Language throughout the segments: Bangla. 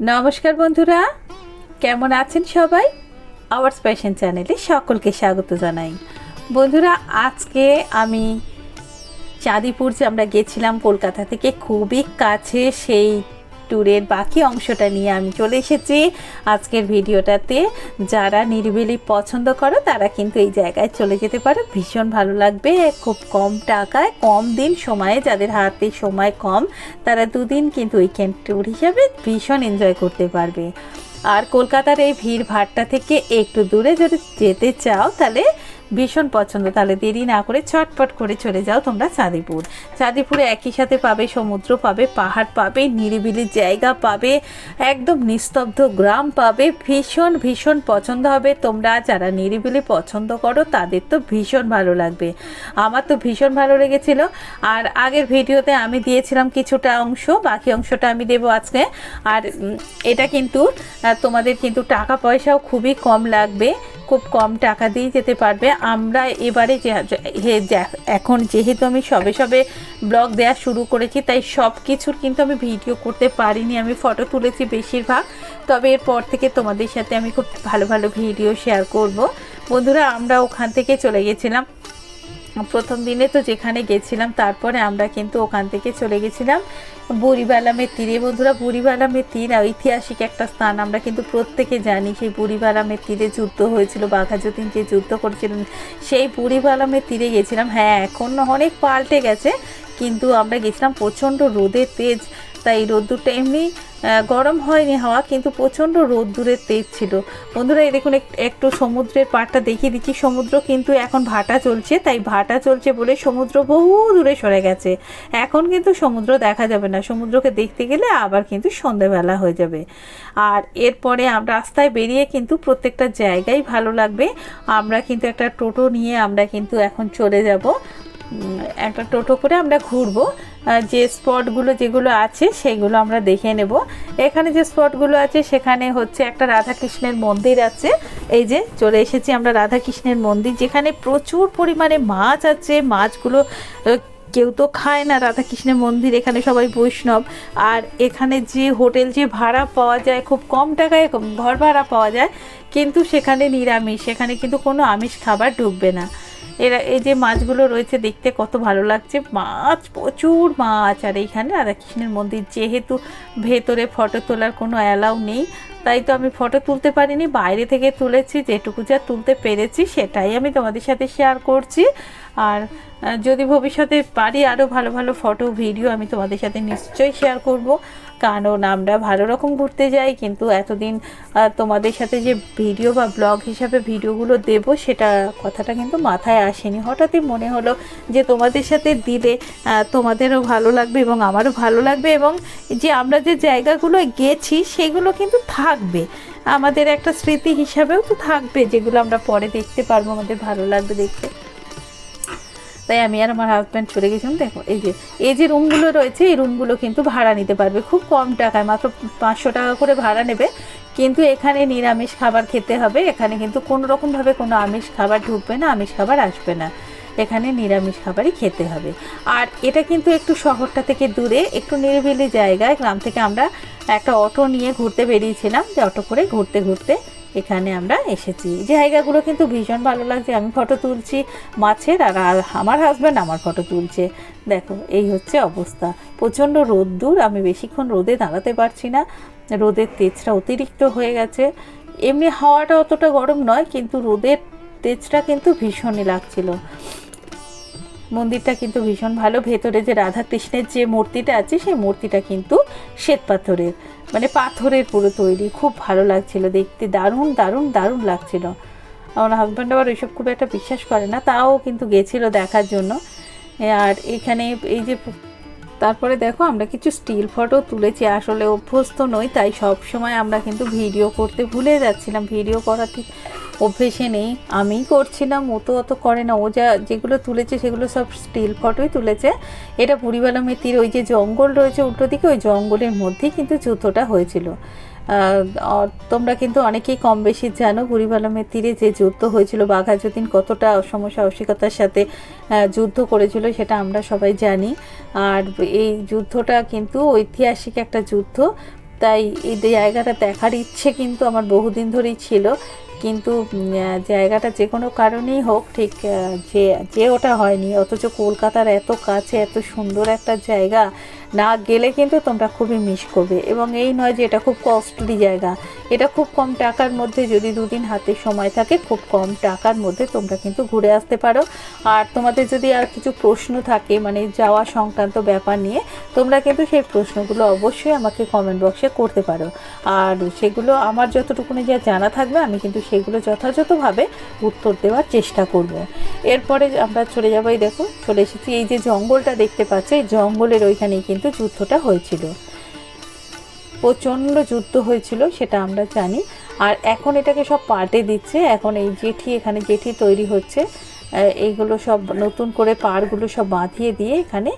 নমস্কার বন্ধুরা। কেমন আছেন সবাই? আওয়ার্স প্যাশন চ্যানেলে সকলকে স্বাগত জানাই। বন্ধুরা, আজকে আমি চাঁদিপুর যে আমরা গেছিলাম কলকাতা থেকে, খুবই কাছে সেই ট্যুরের বাকি অংশটা নিয়ে আমি চলে এসেছি আজকের ভিডিওটাতে। যারা নিরিবিলি পছন্দ করো, তারা কিন্তু এই জায়গায় চলে যেতে পারো। ভীষণ ভালো লাগবে, খুব কম টাকায়, কম দিন সময়ে, যাদের হাতে সময় কম, তারা দুদিন কিন্তু উইকেন্ড ট্যুর হিসাবে ভীষণ এনজয় করতে পারবে। আর কলকাতার এই ভিড় ভাট্টা থেকে একটু দূরে যদি যেতে চাও, তাহলে ভীষণ পছন্দ। তাহলে দেরি না করে ছটপট করে চলে যাও তোমরা চাঁদিপুর। চাঁদিপুরে একই সাথে পাবে, সমুদ্র পাবে, পাহাড় পাবে, নিরিবিলি জায়গা পাবে, একদম নিস্তব্ধ গ্রাম পাবে। ভীষণ ভীষণ পছন্দ হবে। তোমরা যারা নিরিবিলি পছন্দ করো, তাদের তো ভীষণ ভালো লাগবে। আমার তো ভীষণ ভালো লেগেছিল। আর আগের ভিডিওতে আমি দিয়েছিলাম কিছুটা অংশ, বাকি অংশটা আমি দেবো আজকে। আর এটা কিন্তু তোমাদের কিন্তু টাকা পয়সাও খুবই কম লাগবে। খুব কম টাকা দিয়ে যেতে পারবে। আমরা এবারে যে এখন যেহেতু আমি সবে সবে ব্লগ দেওয়া শুরু করেছি, তাই সব কিছুর কিন্তু আমি ভিডিও করতে পারিনি, আমি ফটো তুলেছি বেশিরভাগ। তবে এরপর থেকে তোমাদের সাথে আমি খুব ভালো ভালো ভিডিও শেয়ার করব। বন্ধুরা, আমরা ওখান থেকে চলে গেছিলাম প্রথম দিনে তো যেখানে গেছিলাম, তারপরে আমরা কিন্তু ওখান থেকে চলে গেছিলাম। বুড়িবালামের তীরে বন্ধুরা বুড়িবালামের তীর ঐতিহাসিক একটা স্থান। আমরা কিন্তু প্রত্যেকে জানি সেই বুড়িবালামের তীরে যুদ্ধ হয়েছিল, বাঘাযতীন যে যুদ্ধ করেছিলেন, সেই বুড়িবালামের তীরে গেছিলাম। হ্যাঁ এখন অনেক পাল্টে গেছে, কিন্তু আমরা গেছিলাম প্রচণ্ড রোদের তেজ। তাই রোদ্দুরটা এমনি গরম হয়নি হাওয়া, কিন্তু প্রচণ্ড রোদ্দুরের তেজ ছিল। বন্ধুরা, এই দেখুন, এক- একটু সমুদ্রের পাড়টা দেখিয়ে দিচ্ছি। সমুদ্র কিন্তু এখন ভাটা চলছে, তাই ভাটা চলছে বলে সমুদ্র বহু দূরে সরে গেছে। এখন কিন্তু সমুদ্র দেখা যাবে না। সমুদ্রকে দেখতে গেলে আবার কিন্তু সন্ধেবেলা হয়ে যাবে। আর এরপরে আমরা রাস্তায় বেরিয়ে কিন্তু প্রত্যেকটা জায়গায় ভালো লাগবে। আমরা কিন্তু একটা টোটো নিয়ে আমরা কিন্তু এখন চলে যাব। একটা টোটো করে আমরা ঘুরবো। যে স্পটগুলো যেগুলো আছে সেগুলো আমরা দেখে নেব। এখানে যে স্পটগুলো আছে সেখানে হচ্ছে একটা রাধাকৃষ্ণের মন্দির আছে। এই যে চলে এসেছি আমরা রাধাকৃষ্ণের মন্দির, যেখানে প্রচুর পরিমাণে মাছ আছে। মাছগুলো কেউ তো খায় না রাধাকৃষ্ণের মন্দির, এখানে সবাই বৈষ্ণব। আর এখানে যে হোটেল, যে ভাড়া পাওয়া যায়, খুব কম টাকায় ঘর ভাড়া পাওয়া যায়, কিন্তু সেখানে নিরামিষ, সেখানে কিন্তু কোনো আমিষ খাবার ঢুকবে না। এরা, এই যে মাছগুলো রয়েছে দেখতে কত ভালো লাগছে। মাছ, প্রচুর মাছ। আর এইখানে রাধাকৃষ্ণের মন্দির যেহেতু ভেতরে ফটো তোলার কোনো অ্যালাউ নেই, তাই তো আমি ফটো তুলতে পারিনি। বাইরে থেকে তুলেছি, যেটুকু যা তুলতে পেরেছি সেটাই আমি তোমাদের সাথে শেয়ার করছি। আর যদি ভবিষ্যতে পারি আরও ভালো ভালো ফটো ভিডিও আমি তোমাদের সাথে নিশ্চয়ই শেয়ার করব। কারণ আমরা ভালো রকম ঘুরতে যাই, কিন্তু এতদিন তোমাদের সাথে যে ভিডিও বা ব্লগ হিসাবে ভিডিওগুলো দেব, সেটা কথাটা কিন্তু মাথায় আসেনি। হঠাৎই মনে হলো যে তোমাদের সাথে দিলে তোমাদেরও ভালো লাগবে এবং আমারও ভালো লাগবে এবং যে আমরা যে জায়গাগুলো গেছি, সেগুলো কিন্তু থাকবে। আমাদের একটা স্মৃতি হিসাবেও তো থাকবে, যেগুলো আমরা পরে দেখতে পারব, আমাদের ভালো লাগবে দেখতে। তাই আমি আর আমার হাজব্যান্ড চলে গেছিলাম। দেখো, এই যে এই যে রুমগুলো রয়েছে, এই রুমগুলো কিন্তু ভাড়া নিতে পারবে। খুব কম টাকায়, মাত্র পাঁচশো টাকা করে ভাড়া নেবে। কিন্তু এখানে নিরামিষ খাবার খেতে হবে। এখানে কিন্তু কোনো রকমভাবে কোনো আমিষ খাবার ঢুকবে না, আমিষ খাবার আসবে না। এখানে নিরামিষ খাবারই খেতে হবে। আর এটা কিন্তু একটু শহরটা থেকে দূরে, একটু নিরিবিলি জায়গায়। গ্রাম থেকে আমরা একটা অটো নিয়ে ঘুরতে বেরিয়েছিলাম। যে অটো করে ঘুরতে ঘুরতে এখানে আমরা এসেছি। জায়গাগুলো কিন্তু ভীষণ ভালো লাগছে। আমি ফটো তুলছি মাছের আর আমার হাজব্যান্ড আমার ফটো তুলছে। দেখো, এই হচ্ছে অবস্থা। প্রচণ্ড রোদ্দুর, আমি বেশিক্ষণ রোদে দাঁড়াতে পারছি না। রোদের তেজটা অতিরিক্ত হয়ে গেছে। এমনি হাওয়াটা অতটা গরম নয়, কিন্তু রোদের তেজটা কিন্তু ভীষণই লাগছিল। মন্দিরটা কিন্তু ভীষণ ভালো। ভেতরে যে রাধা কৃষ্ণের যে মূর্তিটা আছে, সেই মূর্তিটা কিন্তু শ্বেত পাথরের মানে পাথরের পুরো তৈরি, খুব ভালো লাগছিল দেখতে, দারুণ দারুণ দারুণ লাগছিল। আমার হাজব্যান্ড আবার ওইসব খুব একটা বিশ্বাস করে না, তাও কিন্তু গেছিল দেখার জন্য। আর এখানে এই যে তারপরে দেখো আমরা কিছু স্টিল ফটো তুলেছি, আসলে অভ্যস্ত নই, তাই সব সময় আমরা কিন্তু ভিডিও করতে ভুলে যাচ্ছিলাম। ভিডিও করা ঠিক অভ্যেসে নেই, আমিই করছিলাম ও তো অত করে না। ও যা যেগুলো তুলেছে সেগুলো সব স্টিল ফটোই তুলেছে। এটা পুরীবালামের তীর ওই যে জঙ্গল রয়েছে উল্টো দিকে, ওই জঙ্গলের মধ্যেই কিন্তু যুদ্ধটা হয়েছিল। তোমরা কিন্তু অনেকেই কম বেশি জানো বুড়িবালামের তীরে যে যুদ্ধ হয়েছিল বাঘাযতীন কতটা অসম সাহসিকতার সাথে যুদ্ধ করেছিল সেটা আমরা সবাই জানি। আর এই যুদ্ধটা কিন্তু ঐতিহাসিক একটা যুদ্ধ। তাই এই জায়গাটা দেখার ইচ্ছে কিন্তু আমার বহুদিন ধরেই ছিল। কিন্তু জায়গাটা যে কোনো কারণেই হোক, ঠিক যে যে ওটা হয়নি, অথচ কলকাতার এত কাছে, এত সুন্দর একটা জায়গা না গেলে কিন্তু তোমরা খুবই মিস করবে। এবং এই নয় যে এটা খুব কস্টলি জায়গা, এটা খুব কম টাকার মধ্যে যদি দুদিন হাতে সময় থাকে, খুব কম টাকার মধ্যে তোমরা কিন্তু ঘুরে আসতে পারো। আর তোমাদের যদি আর কিছু প্রশ্ন থাকে মানে যাওয়া সংক্রান্ত ব্যাপার নিয়ে, তোমরা কিন্তু সেই প্রশ্নগুলো অবশ্যই আমাকে কমেন্ট বক্সে করতে পারো। আর সেগুলো আমার যতটুকুনি যা জানা থাকবে, আমি কিন্তু সেগুলো যথাযথভাবে উত্তর দেওয়ার চেষ্টা করব। এরপরে আমরা চলে যাব, এই দেখো, চলে এসেছি। এই যে জঙ্গলটা দেখতে পাচ্ছ, এই জঙ্গলের ওইখানেই কিন্তু যুদ্ধটা হয়েছিল। প্রচণ্ড যুদ্ধ হয়েছিল, সেটা আমরা জানি। আর এখন এটাকে সব পাল্টে দিচ্ছে। এখন এই জেঠি, এখানে জেঠি তৈরি হচ্ছে। এইগুলো সব নতুন করে পাড়গুলো সব বাঁধিয়ে দিয়ে এখানে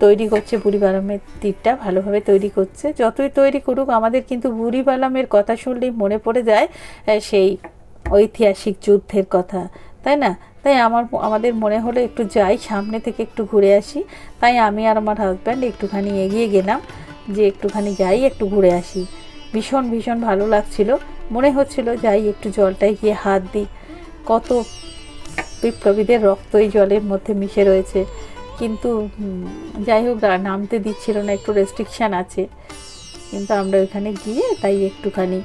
তৈরি করছে বুড়িবালামের তীরটা ভালোভাবে তৈরি করছে। যতই তৈরি করুক, আমাদের কিন্তু বুড়িবালামের কথা শুনলেই মনে পড়ে যায় সেই ঐতিহাসিক যুদ্ধের কথা, তাই না? তাই আমার আমাদের মনে হলো একটু যাই, সামনে থেকে একটু ঘুরে আসি। তাই আমি আর আমার হাজব্যান্ড একটুখানি এগিয়ে গেলাম, যে একটুখানি যাই, একটু ঘুরে আসি। ভীষণ ভীষণ ভালো লাগছিল। মনে হচ্ছিল যাই, একটু জলটায় গিয়ে হাত দিই। কত বিপ্লবীদের রক্ত এই জলের মধ্যে মিশে রয়েছে। কিন্তু যাই হোক নামতে দিচ্ছিল না, একটু রেস্ট্রিকশান আছে। কিন্তু আমরা ওইখানে গিয়ে তাই একটুখানি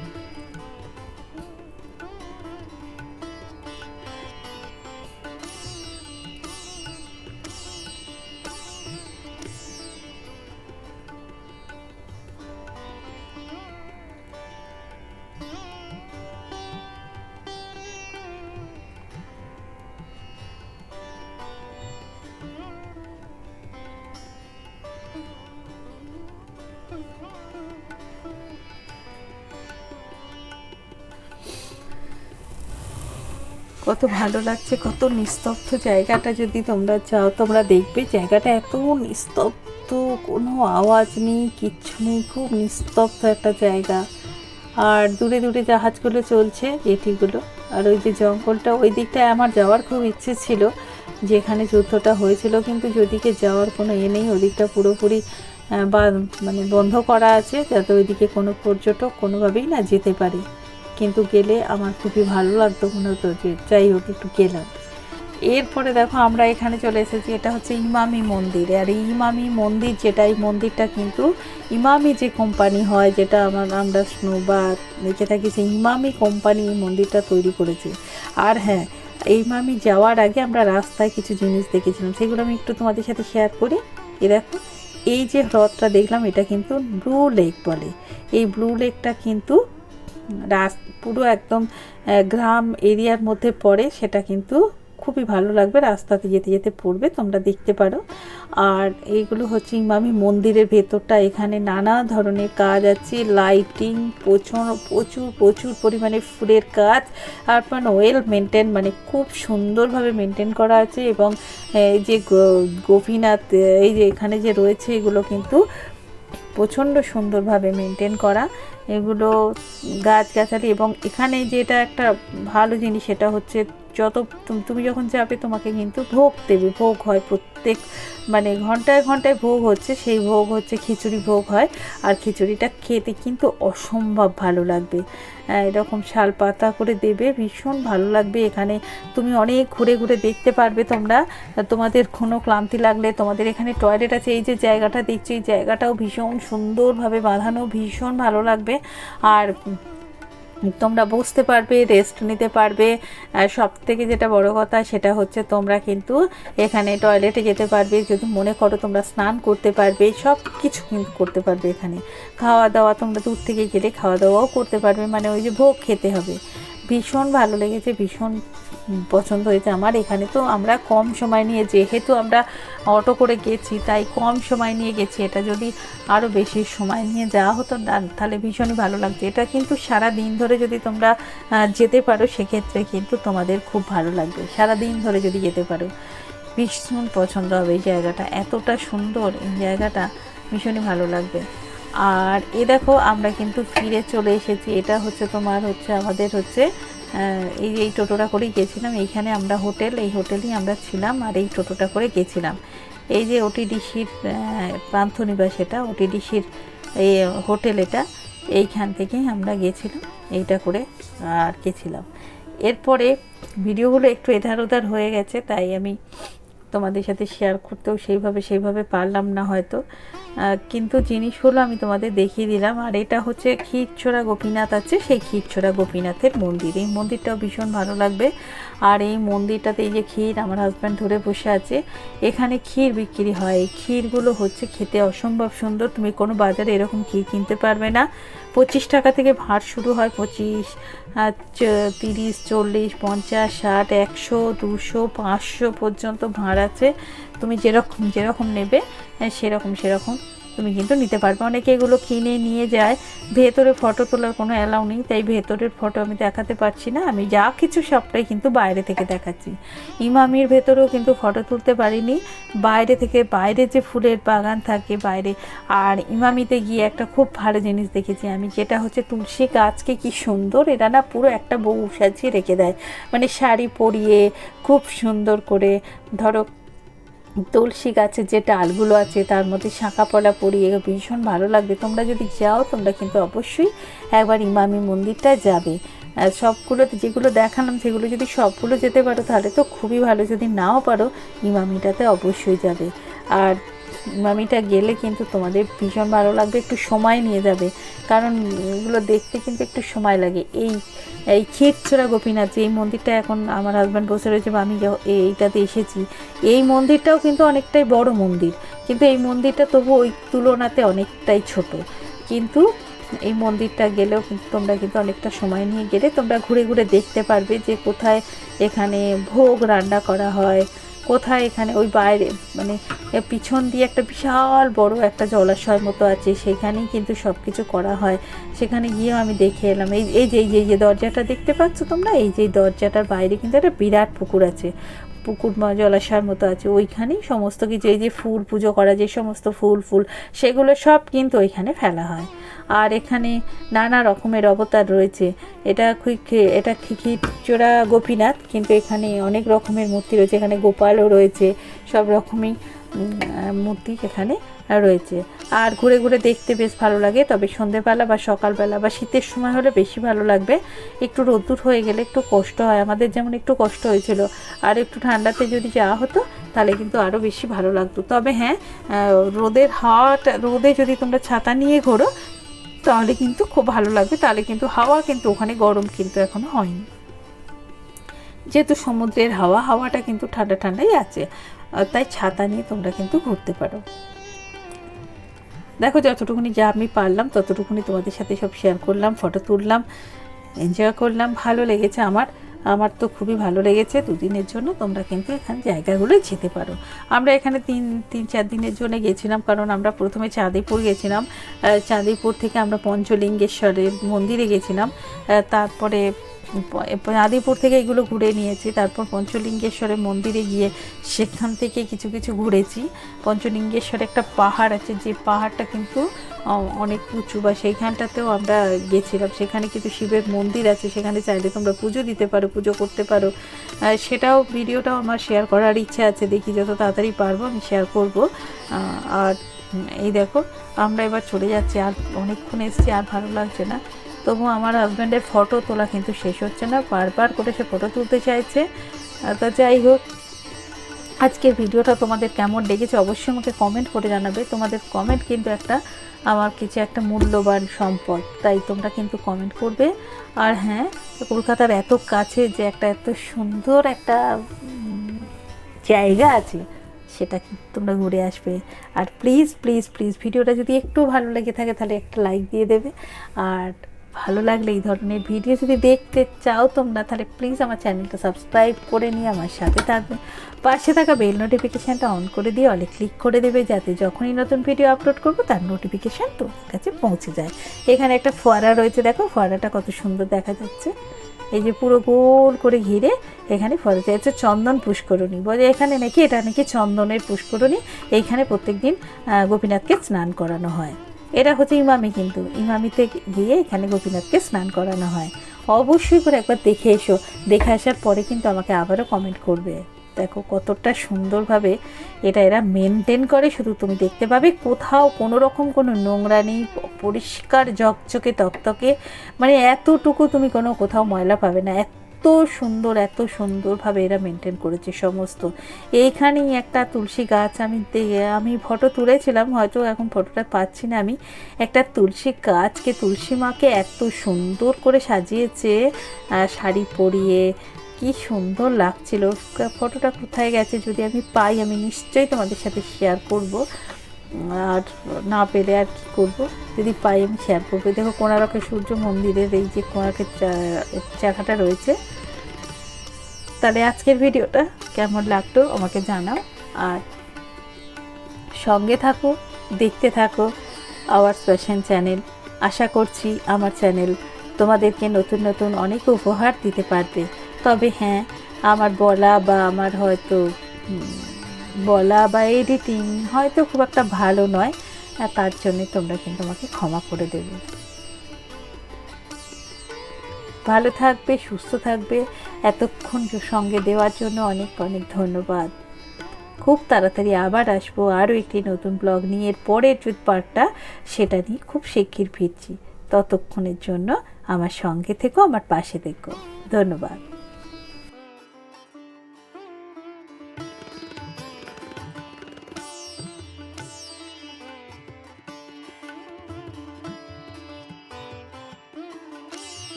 কত ভালো লাগছে, কত নিস্তব্ধ জায়গাটা যদি তোমরা যাও তোমরা দেখবে জায়গাটা এত নিস্তব্ধ, কোনো আওয়াজ নেই, কিচ্ছু নেই, খুব নিস্তব্ধ একটা জায়গা। আর দূরে দূরে জাহাজগুলো চলছে জেটিগুলো আর ওই যে জঙ্গলটা, ওই দিকটায় আমার যাওয়ার খুব ইচ্ছে ছিল, যেখানে যুদ্ধটা হয়েছিল, কিন্তু যদিকে যাওয়ার কোনো এ নেই, ওদিকটা পুরোপুরি বা মানে বন্ধ করা আছে, যাতে ওইদিকে কোনো পর্যটক কোনোভাবেই না যেতে পারে। কিন্তু গেলে আমার খুবই ভালো লাগতো মনে হতো যে যাই হোক, একটু গেলাম। এরপরে দেখো আমরা এখানে চলে এসেছি, এটা হচ্ছে ইমামি মন্দির। আর এই ইমামি মন্দির যেটা, এই মন্দিরটা কিন্তু ইমামি যে কোম্পানি হয়, যেটা আমার আমরা স্নো বা দেখে থাকি, সেই ইমামি কোম্পানি এই মন্দিরটা তৈরি করেছে। আর হ্যাঁ এই ইমামি যাওয়ার আগে আমরা রাস্তায় কিছু জিনিস দেখেছিলাম, সেগুলো আমি একটু তোমাদের সাথে শেয়ার করি। এ দেখো, এই যে হ্রদটা দেখলাম, এটা কিন্তু ব্লু লেক বলে। এই ব্লু লেকটা কিন্তু রাস, পুরো একদম গ্রাম এরিয়ার মধ্যে পড়ে, সেটা কিন্তু খুবই ভালো লাগবে। রাস্তাতে যেতে যেতে পড়বে, তোমরা দেখতে পারো। আর এইগুলো হচ্ছে ইমামি মন্দিরের ভেতরটা। এখানে নানা ধরনের কাজ আছে লাইটিং প্রচুর প্রচুর প্রচুর পরিমাণে ফুলের কাজ আর ওয়েল মেনটেন মানে খুব সুন্দরভাবে মেনটেন করা আছে এবং এই যে গোপীনাথ এই যে এখানে যে রয়েছে, এগুলো কিন্তু প্রচণ্ড সুন্দরভাবে মেনটেন করা। এগুলো গাছগাছালি এবং এখানে যেটা একটা ভালো জিনিস সেটা হচ্ছে যত তুম- যখন যাবে তোমাকে কিন্তু ভোগ দেবে। ভোগ হয় প্রত্যেক মানে ঘন্টায় ঘন্টায় ভোগ হচ্ছে, সেই ভোগ হচ্ছে খিচুড়ি ভোগ হয়। আর খিচুড়িটা খেতে কিন্তু অসম্ভব ভালো লাগবে। এরকম শাল পাতা করে দেবে, ভীষণ ভালো লাগবে। এখানে তুমি অনেক ঘুরে ঘুরে দেখতে পারবে তোমরা। তোমাদের কোনো ক্লান্তি লাগলে তোমাদের এখানে টয়লেট আছে, এই যে জায়গাটা দেখছ, এই জায়গাটাও ভীষণ সুন্দরভাবে বাঁধানো, ভীষণ ভালো লাগবে। আর তোমরা বসতে পারবে রেস্ট নিতে পারবে। আর সব থেকে যেটা বড় কথা, সেটা হচ্ছে তোমরা কিন্তু এখানে টয়লেটে যেতে পারবে। যদি মনে করো তোমরা স্নান করতে পারবে সব কিছু কিন্তু করতে পারবে এখানে। খাওয়া দাওয়া তোমরা দূর থেকে গেলে খাওয়া দাওয়াও করতে পারবে। মানে ওই যে ভোগ খেতে হবে। ভীষণ ভালো লেগেছে, ভীষণ পছন্দ হয়েছে আমার। এখানে তো আমরা কম সময় নিয়ে, যেহেতু আমরা অটো করে গেছি, তাই কম সময় নিয়ে গেছি। এটা যদি আরও বেশি সময় নিয়ে যাওয়া হতো তাহলে ভীষণই ভালো লাগছে এটা কিন্তু সারা দিন ধরে যদি তোমরা যেতে পারো, সেক্ষেত্রে কিন্তু তোমাদের খুব ভালো লাগবে। সারা দিন ধরে যদি যেতে পারো, ভীষণ পছন্দ হবে এই জায়গাটা। এতটা সুন্দর এই জায়গাটা, ভীষণই ভালো লাগবে। আর এ দেখো, আমরা কিন্তু ফিরে চলে এসেছি। এটা হচ্ছে তোমার হচ্ছে, আমাদের হচ্ছে এই এই টোটোটা করেই গেছিলাম। এইখানে আমরা হোটেল, এই হোটেলেই আমরা ছিলাম আর এই টোটোটা করে গেছিলাম। এই যে ওটিডিসির প্রান্তনিবাস এটা, ওটিডিসির এই হোটেল এটা, এইখান থেকেই আমরা গেছিলাম, এইটা করে আর গেছিলাম। এরপরে ভিডিওগুলো একটু এধার ওধার হয়ে গেছে, তাই আমি তোমাদের সাথে শেয়ার করতেও সেইভাবে সেইভাবে পারলাম না হয়তো। কিন্তু জিনিসগুলো আমি তোমাদের দেখিয়ে দিলাম। আর এটা হচ্ছে ক্ষীরচোরা গোপীনাথ আছে, সেই ক্ষীরচোরা গোপীনাথের মন্দির। এই মন্দিরটাও ভীষণ ভালো লাগবে। আর এই মন্দিরটাতে এই যে ক্ষীর আমার হাজব্যান্ড ধরে বসে আছে, এখানে ক্ষীর বিক্রি হয়। এই ক্ষীরগুলো হচ্ছে খেতে অসম্ভব সুন্দর। তুমি কোনো বাজারে এরকম ক্ষীর কিনতে পারবে না। পঁচিশ টাকা থেকে ভাঁড় শুরু হয় পঁচিশ তিরিশ, চল্লিশ, পঞ্চাশ, ষাট, একশো, দুশো, পাঁচশো পর্যন্ত ভাঁড় আছে তুমি যেরকম যেরকম নেবে হ্যাঁ, সেরকম সেরকম। তুমি কিন্তু নিতে পারবে। অনেকে এগুলো কিনে নিয়ে যায়। ভেতরে ফটো তোলার কোনো অ্যালাউ নেই, তাই ভেতরের ফটো আমি দেখাতে পারছি না। আমি যা কিছু সবটাই কিন্তু বাইরে থেকে দেখাচ্ছি। ইমামির ভেতরেও কিন্তু ফটো তুলতে পারিনি। বাইরে থেকে বাইরে যে ফুলের বাগান থাকে বাইরে। আর ইমামিতে গিয়ে একটা খুব ভালো জিনিস দেখেছি আমি, যেটা হচ্ছে তুলসী গাছকে কি সুন্দর, এরা না পুরো একটা বউ সাজিয়ে রেখে দেয়। মানে শাড়ি পরিয়ে খুব সুন্দর করে, ধরো তুলসী গাছের যে ডালগুলো আছে, তার মধ্যে শাঁখা পলা পরিয়ে ভীষণ ভালো লাগবে। তোমরা যদি যাও, তোমরা কিন্তু অবশ্যই একবার ইমামি মন্দিরটা যাবে। সবগুলো সবগুলোতে যেগুলো দেখালাম, সেগুলো যদি সবগুলো যেতে পারো, তাহলে তো খুবই ভালো। যদি নাও পারো, ইমামিটাতে অবশ্যই যাবে। আর ইমামিটা গেলে কিন্তু তোমাদের ভীষণ ভালো লাগবে, একটু সময় নিয়ে যাবে। কারণ এগুলো দেখতে কিন্তু একটু সময় লাগে। এই এই ক্ষীরচোরা গোপীনাথ যে এই মন্দিরটা এখন আমার হাজব্যান্ড বসে রয়েছে বা আমি এইটাতে এসেছি। এই মন্দিরটাও কিন্তু অনেকটাই বড় মন্দির, কিন্তু এই মন্দিরটা তবু ওই তুলনাতে অনেকটাই ছোট। কিন্তু এই মন্দিরটা গেলেও কিন্তু তোমরা কিন্তু অনেকটা সময় নিয়ে গেলে তোমরা ঘুরে ঘুরে দেখতে পারবে যে কোথায় এখানে ভোগ রান্না করা হয় কোথায় এখানে? ওই বাইরে। মানে পিছন দিয়ে একটা বিশাল বড় একটা জলাশয় মতো আছে। সেখানেই কিন্তু সব কিছু করা হয়। সেখানে গিয়েও আমি দেখে এলাম। এই এই যে এই যে দরজাটা দেখতে পাচ্ছ তোমরা? এই যে দরজাটার বাইরে কিন্তু একটা বিরাট পুকুর আছে। পুকুর জলাশয়ের মতো আছে, ওইখানেই সমস্ত কিছু, এই যে ফুল পুজো করা, যে সমস্ত ফুল ফুল, সেগুলো সব কিন্তু ওইখানে ফেলা হয়। আর এখানে নানা রকমের অবতার রয়েছে। এটা এটা খিচিচোড়া গোপীনাথ, কিন্তু এখানে অনেক রকমের মূর্তি রয়েছে, এখানে গোপালও রয়েছে, সব রকমই মূর্তি এখানে রয়েছে। আর ঘুরে ঘুরে দেখতে বেশ ভালো লাগে, তবে সন্ধেবেলা বা সকালবেলা বা শীতের সময় হলে বেশি ভালো লাগবে। একটু রোদ্দুর হয়ে গেলে একটু কষ্ট হয়, আমাদের যেমন একটু কষ্ট হয়েছিল। আর একটু ঠান্ডাতে যদি যাওয়া হতো, তাহলে কিন্তু আরও বেশি ভালো লাগতো। তবে হ্যাঁ রোদের হাওয়াটা, রোদে যদি তোমরা ছাতা নিয়ে ঘোরো, তাহলে কিন্তু খুব ভালো লাগবে। তাহলে কিন্তু হাওয়া কিন্তু ওখানে গরম কিন্তু এখনও হয়নি। যেহেতু সমুদ্রের হাওয়া, হাওয়াটা কিন্তু ঠান্ডা ঠান্ডাই আছে। তাই ছাতা নিয়ে তোমরা কিন্তু ঘুরতে পারো। দেখো, যতটুকুনি যা আমি পারলাম, ততটুকুনি তোমাদের সাথে সব শেয়ার করলাম ফটো তুললাম এনজয় করলাম, ভালো লেগেছে আমার। আমার তো খুবই ভালো লেগেছে, দুদিনের জন্য তোমরা কিন্তু এখানে জায়গাগুলো যেতে পারো। আমরা এখানে তিন তিন, চার দিনের জন্য গেছিলাম, কারণ আমরা প্রথমে চাঁদিপুর গেছিলাম। চাঁদিপুর থেকে আমরা পঞ্চলিঙ্গেশ্বরের মন্দিরে গেছিলাম। তারপরে আদিপুর থেকে এগুলো ঘুরে নিয়েছি, তারপর পঞ্চলিঙ্গেশ্বরের মন্দিরে গিয়ে সেখান থেকে কিছু কিছু ঘুরেছি। পঞ্চলিঙ্গেশ্বরে একটা পাহাড় আছে, যে পাহাড়টা কিন্তু অনেক উঁচু বা সেইখানটাতেও আমরা গেছিলাম। সেখানে কিন্তু শিবের মন্দির আছে, সেখানে চাইলে তোমরা পুজো দিতে পারো, পুজো করতে পারো। সেটাও, ভিডিওটাও আমার শেয়ার করার ইচ্ছা আছে, দেখি যত তাড়াতাড়ি পারব আমি শেয়ার করব। আর এই দেখো, আমরা এবার চলে যাচ্ছি, আর অনেকক্ষণ এসছি, আর ভালো লাগছে না। তবু আমার হাজব্যান্ডের ফটো তোলা কিন্তু শেষ হচ্ছে না, বারবার করে সে ফটো তুলতে চাইছে। তা যাই হোক, আজকের ভিডিওটা তোমাদের কেমন লেগেছে অবশ্যই আমাকে কমেন্ট করে জানাবে। তোমাদের কমেন্ট কিন্তু একটা আমার কিছু একটা মূল্যবান সম্পদ, তাই তোমরা কিন্তু কমেন্ট করবে। আর হ্যাঁ কলকাতার এত কাছে যে একটা এত সুন্দর একটা জায়গা আছে, সেটা তোমরা ঘুরে আসবে। আর প্লিজ প্লিজ প্লিজ ভিডিওটা যদি একটু ভালো লেগে থাকে তাহলে একটা লাইক দিয়ে দেবে। আর ভালো লাগলে এই ধরনের ভিডিও যদি দেখতে চাও তোমরা, তাহলে প্লিজ আমার চ্যানেলটা সাবস্ক্রাইব করে নিয়ে আমার সাথে থাকবে। পাশে থাকা বেল নোটিফিকেশানটা অন করে দিয়ে অলে ক্লিক করে দেবে, যাতে যখনই নতুন ভিডিও আপলোড করব, তার নোটিফিকেশান তোমার কাছে পৌঁছে যায়। এখানে একটা ফোয়ারা রয়েছে, দেখো ফোয়ারাটা কত সুন্দর দেখা যাচ্ছে। এই যে পুরো গোল করে ঘিরে এখানে ফলে যাচ্ছে চন্দন পুষ্করণী। বলে এখানে নাকি, এটা নাকি চন্দনের পুষ্করণী। এইখানে প্রত্যেক দিন গোপীনাথকে স্নান করানো হয়। এটা হচ্ছে ইমামি কিন্তু। ইমামিতে গিয়ে এখানে গোপীনাথকে স্নান করানো হয়। অবশ্যই করে একবার দেখে এসো। দেখে আসার পরে কিন্তু আমাকে আবারও কমেন্ট করবে। দেখো কতটা সুন্দরভাবে এটা এরা মেনটেন করে। শুধু তুমি দেখতে পাবে কোথাও কোনো রকম কোনো নোংরা নেই, পরিষ্কার, ঝকঝকে, তকতকে। মানে এতটুকু তুমি কোনো কোথাও ময়লা পাবে না। এত সুন্দর, এত সুন্দরভাবে এরা মেনটেন করেছে সমস্ত। এইখানেই একটা তুলসী গাছ আমি আমি ফটো তুলেছিলাম, হয়তো এখন ফটোটা পাচ্ছি না আমি। একটা তুলসী গাছকে, তুলসী মাকে এত সুন্দর করে সাজিয়েছে শাড়ি পরিয়ে। কি সুন্দর লাগছিল। ফটোটা কোথায় গেছে যদি আমি পাই, আমি নিশ্চয়ই তোমাদের সাথে শেয়ার করব। আর না পেলে আর কি করব? যদি পাই আমি শেয়ার করব দেখো কোণারকের সূর্য মন্দিরের এই যে কোণারকের চা- চাকাটা রয়েছে। তাহলে আজকের ভিডিওটা কেমন লাগতো আমাকে জানাও। আর সঙ্গে থাকো, দেখতে থাকো আওয়ার ফ্যাশন চ্যানেল আশা করছি আমার চ্যানেল তোমাদেরকে নতুন নতুন অনেক উপহার দিতে পারবে। তবে হ্যাঁ আমার বলা বা আমার হয়তো বলা বা এডিটিং হয়তো খুব একটা ভালো নয় তার জন্যে তোমরা কিন্তু আমাকে ক্ষমা করে দেবে। ভালো থাকবে, সুস্থ থাকবে, এতক্ষণ সঙ্গে দেওয়ার জন্য অনেক অনেক ধন্যবাদ। খুব তাড়াতাড়ি আবার আসব আরও একটি নতুন ব্লগ নিয়ে, এর পরের যে পার্টটা, সেটা নিয়ে খুব শিগগির ফিরছি। ততক্ষণের জন্য আমার সঙ্গে থেকো, আমার পাশে থেকো। ধন্যবাদ।